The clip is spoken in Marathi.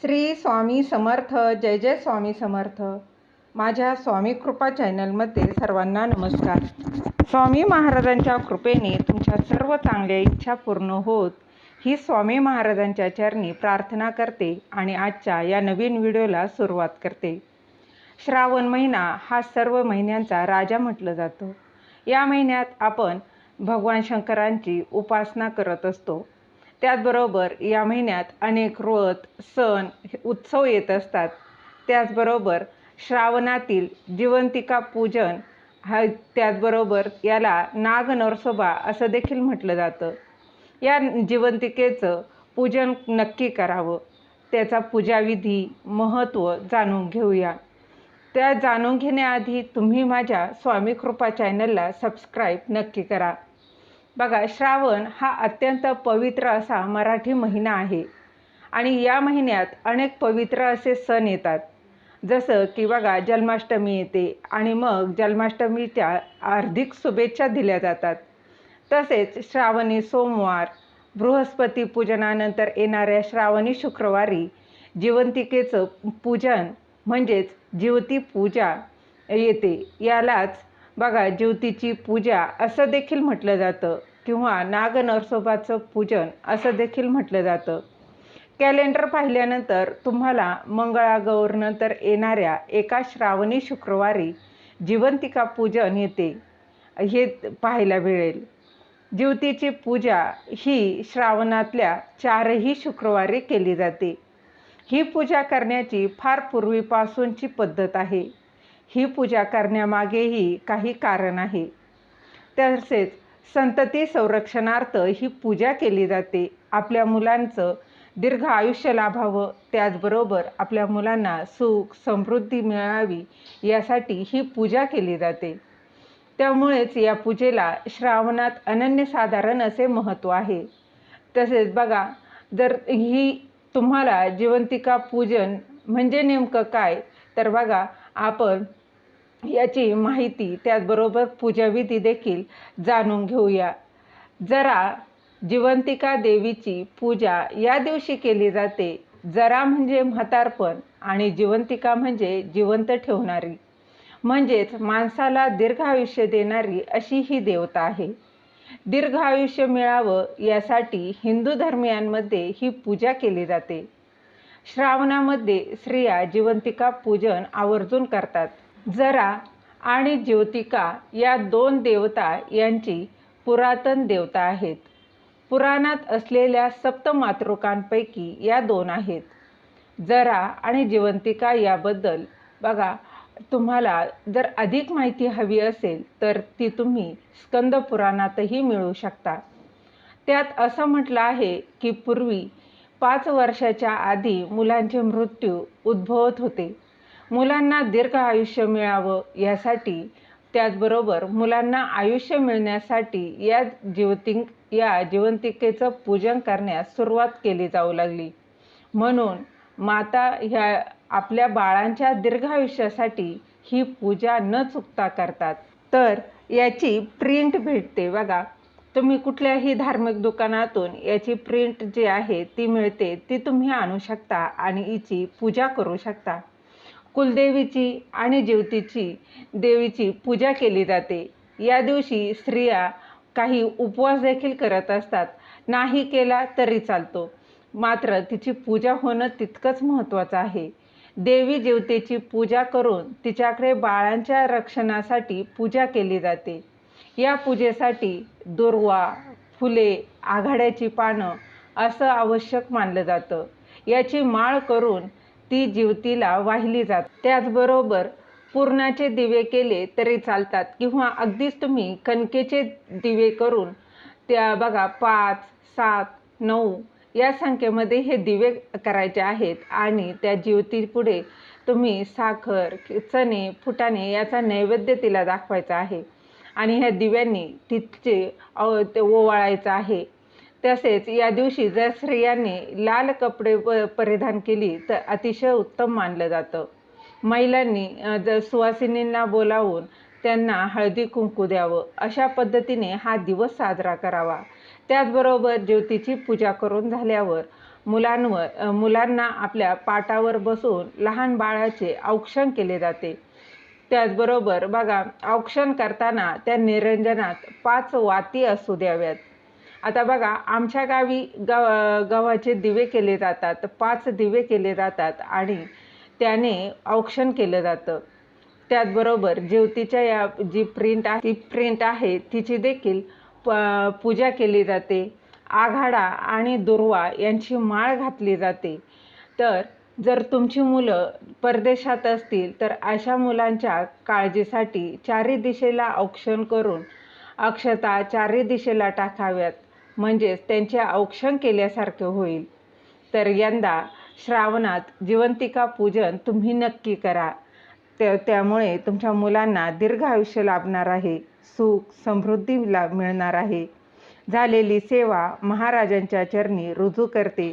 श्री स्वामी समर्थ जय जय स्वामी समर्थ. माझ्या स्वामी कृपा चॅनलमध्ये सर्वांना नमस्कार. स्वामी महाराजांच्या कृपेने तुमच्या सर्व चांगल्या इच्छा पूर्ण होत ही स्वामी महाराजांच्या चरणी प्रार्थना करते आणि आजच्या या नवीन व्हिडिओला सुरुवात करते. श्रावण महिना हा सर्व महिन्यांचा राजा म्हटलं जातो. या महिन्यात आपण भगवान शंकरांची उपासना करत असतो. त्याचबरोबर या महिन्यात अनेक व्रत सण उत्सव येत असतात. त्याचबरोबर श्रावणातील जिवंतिका पूजन हा त्याचबरोबर याला नाग नरसोबा असं देखील म्हटलं जातं. या जिवंतिकेचं पूजन नक्की करावं. त्याचा पूजाविधी महत्त्व जाणून घेऊया. त्या जाणून घेण्याआधी तुम्ही माझ्या स्वामी कृपा चॅनलला सबस्क्राईब नक्की करा. बघा श्रावण हा अत्यंत पवित्र असा मराठी महिना आहे. आणि या महिन्यात अनेक पवित्र असे सण येतात. जसं की बघा जन्माष्टमी येते आणि मग जन्माष्टमीच्या हार्दिक शुभेच्छा दिल्या जातात. तसेच श्रावणी सोमवार बृहस्पती पूजनानंतर येणाऱ्या श्रावणी शुक्रवारी जिवंतिकेचं पूजन म्हणजेच ज्योती पूजा येते. यालाच बघा ज्योतीची पूजा असं देखील म्हटलं जातं. किंवा नाग नरसोबाचं पूजन असं देखील म्हटलं जातं. कॅलेंडर पाहिल्यानंतर तुम्हाला मंगळागौरनंतर येणाऱ्या एका श्रावणी शुक्रवारी जिवंतिका पूजन येते. हे पाहायला मिळेल. ज्योतीची पूजा ही श्रावणातल्या चारही शुक्रवारी केली जाते. ही पूजा करण्याची फार पूर्वीपासूनची पद्धत आहे. ही पूजा करण्यामागेही काही कारण आहे. तसेच संतती संरक्षणार्थ ही पूजा केली जाते. आपल्या मुलांचं दीर्घ आयुष्य लाभावं त्याचबरोबर आपल्या मुलांना सुख समृद्धी मिळावी यासाठी ही पूजा केली जाते. त्यामुळेच या पूजेला श्रावणात अनन्यसाधारण असे महत्त्व आहे. तसेच बघा जर ही तुम्हाला जिवंतिका पूजन म्हणजे नेमकं काय? तर बघा आपण याची माहिती त्याचबरोबर पूजाविधी देखील जाणून घेऊया. जरा जिवंतिका देवीची पूजा या दिवशी केली जाते. जरा म्हणजे म्हातारपण आणि जिवंतिका म्हणजे जिवंत ठेवणारी. म्हणजेच माणसाला दीर्घ आयुष्य देणारी अशी ही देवता आहे. दीर्घ आयुष्य मिळावं यासाठी हिंदू धर्मियांमध्ये ही पूजा केली जाते. श्रावणामध्ये स्त्रिया जिवंतिका पूजन आवर्जून करतात. जरा आणि ज्योतिका या दोन देवता यांची पुरातन देवता आहेत. पुराणात असलेल्या सप्त मातृकांपैकी या दोन आहेत. जरा आणि जिवंतिका याबद्दल बघा तुम्हाला जर अधिक माहिती हवी असेल तर ती तुम्ही स्कंद पुराणातही मिळू शकता. त्यात असं म्हटलं आहे की पूर्वी पाच वर्षाच्या आधी मुलांचे मृत्यू उद्भवत होते. मुलांना दीर्घ आयुष्य मिळावं यासाठी त्याचबरोबर मुलांना आयुष्य मिळण्यासाठी या जीवतिंक या जिवंतिकेचं पूजन करण्यास सुरुवात केली जाऊ लागली. म्हणून माता ह्या आपल्या बाळांच्या दीर्घ आयुष्यासाठी ही पूजा न चुकता करतात. तर याची प्रिंट भेटते बघा. तुम्ही कुठल्याही धार्मिक दुकानातून याची प्रिंट जी आहे ती मिळते ती तुम्ही आणू शकता आणि हिची पूजा करू शकता. कुलदेवीची आणि ज्योतीची देवीची पूजा केली जाते. या दिवशी स्त्रिया काही उपवास देखील करत असतात. नाही केला तरी चालतो. मात्र तिची पूजा होणं तितकंच महत्त्वाचं आहे. देवी ज्योतीची पूजा करून तिच्याकडे बाळांच्या रक्षणासाठी पूजा केली जाते. या पूजेसाठी दुर्वा फुले आघाड्याची पानं असं आवश्यक मानलं जातं. याची माळ करून ती जीवतीला वाहिली जात. त्याचबरोबर पूर्णाचे दिवे केले तरी चालतात किंवा अगदीच तुम्ही कणकेचे दिवे करून त्या बघा पाच सात नऊ या संख्येमध्ये हे दिवे करायचे आहेत आणि त्या जीवतीपुढे तुम्ही साखर चणे फुटाणे याचा नैवेद्य तिला दाखवायचा आहे. आणि ह्या दिव्यांनी तिथचे ते ओवाळायचं आहे. तसेच या दिवशी जर स्त्रियांनी लाल कपडे प परिधान केली तर अतिशय उत्तम मानलं जातं. महिलांनी जर सुवासिनींना बोलावून त्यांना हळदी कुंकू द्यावं अशा पद्धतीने हा दिवस साजरा करावा. त्याचबरोबर ज्योतीची पूजा करून झाल्यावर मुलांवर मुलांना आपल्या पाटावर बसून लहान बाळाचे औक्षण केले जाते. त्याचबरोबर बघा औक्षण करताना त्या निरंजनात पाच वाती असू द्याव्यात. आता बघा आमच्या गावी गव गव्हाचे दिवे केले जातात पाच दिवे केले जातात आणि त्याने औक्षण केलं जातं. त्याचबरोबर ज्योतीच्या या जी प्रिंट आहे ती प्रिंट आहे तिची देखील प पूजा केली जाते. आघाडा आणि दुर्वा यांची माळ घातली जाते. तर जर तुमची मुलं परदेशात असतील तर अशा मुलांच्या काळजीसाठी चारी दिशेला औक्षण करून अक्षता चारी दिशेला टाकाव्यात. म्हणजेच त्यांचे औक्षण केल्यासारखे होईल. तर यंदा श्रावणात जिवंतिका पूजन तुम्ही नक्की करा. त्या त्यामुळे तुमच्या मुलांना दीर्घ आयुष्य लाभणार आहे. सुख समृद्धी ला मिळणार आहे. झालेली सेवा महाराजांच्या चरणी रुजू करते.